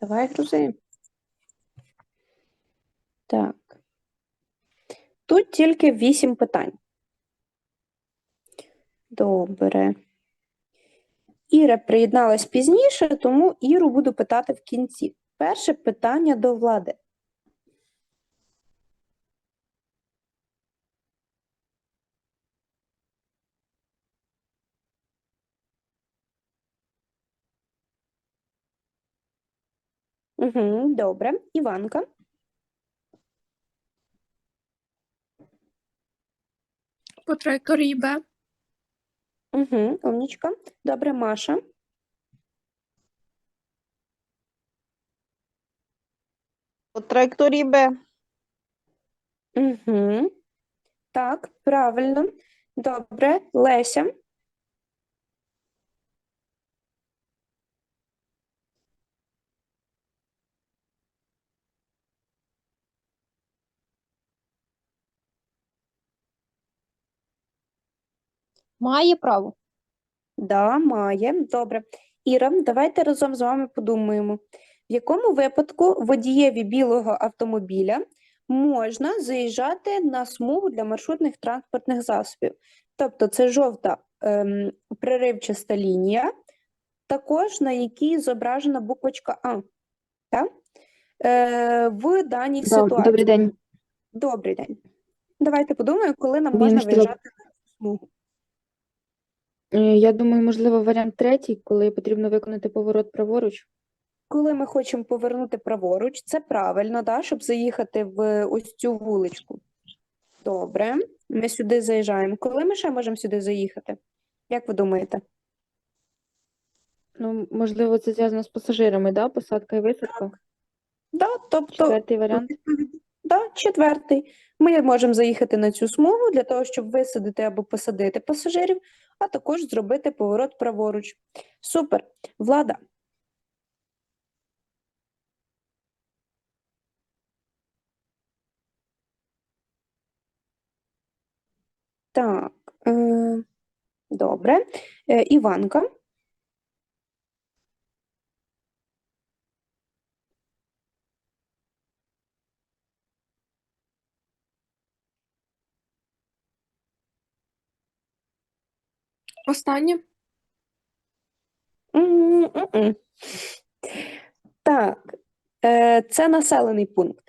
Давай грузи. Так. Тут тільки вісім питань. Добре. Іра приєдналась пізніше, тому Іру буду питати в кінці. Перше питання до влади. Угу, добре. Іванка. По траєкторії Б. Угу, умнічка. Добре, Маша. По траєкторії Б. Угу. Так, правильно. Добре, Леся. Має право. Да, має. Добре. Іра, давайте разом з вами подумаємо, в якому випадку водієві білого автомобіля можна заїжджати на смугу для маршрутних транспортних засобів. Тобто це жовта ем, приривчаста лінія, також на якій зображена буквочка А. Так? Е, в даній ситуації. Добрий день. Добрий день. Давайте подумаємо, коли нам Він можна виїжджати на цю смугу. Е, Я думаю, можливо, варіант третій, коли потрібно виконати поворот праворуч. Коли ми хочемо повернути праворуч, це правильно, да, щоб заїхати в ось цю вуличку. Добре, ми сюди заїжджаємо. Коли ми ще можемо сюди заїхати? Як ви думаєте? Ну, можливо, це зв'язано з пасажирами, да? Посадка і висадка. Да, тобто, Четвертий варіант. Да, четвертий. Ми можемо заїхати на цю смугу для того, щоб висадити або посадити пасажирів, а також зробити поворот праворуч. Супер. Влада. Так, е, добре. Е, Іванка. Останнє. М-м-м. Так, е, це населений пункт.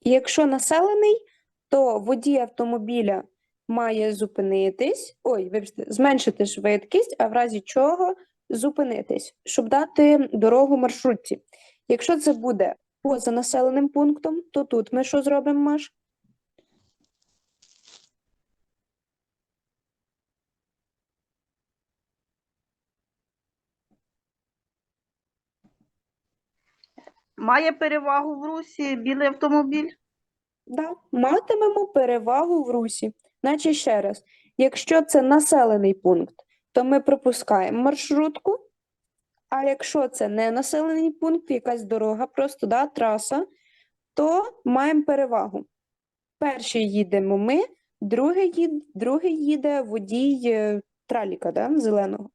І Якщо населений, то водій автомобіля має зупинитись, ой, вибачте, зменшити швидкість, а в разі чого зупинитись, щоб дати дорогу маршрутці. Якщо це буде поза населеним пунктом, то тут ми що зробимо, Маш? Має перевагу в русі білий автомобіль. Да, матимемо перевагу в русі. Значить, ще раз, якщо це населений пункт, то ми пропускаємо маршрутку. А якщо це не населений пункт, якась дорога, просто да, траса, то маємо перевагу. Перший їдемо ми, другий, їд, другий їде водій е, траліка, да, зеленого.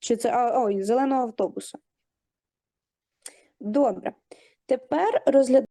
Чи це ой, зеленого автобуса. Добре. Тепер розглядаємо.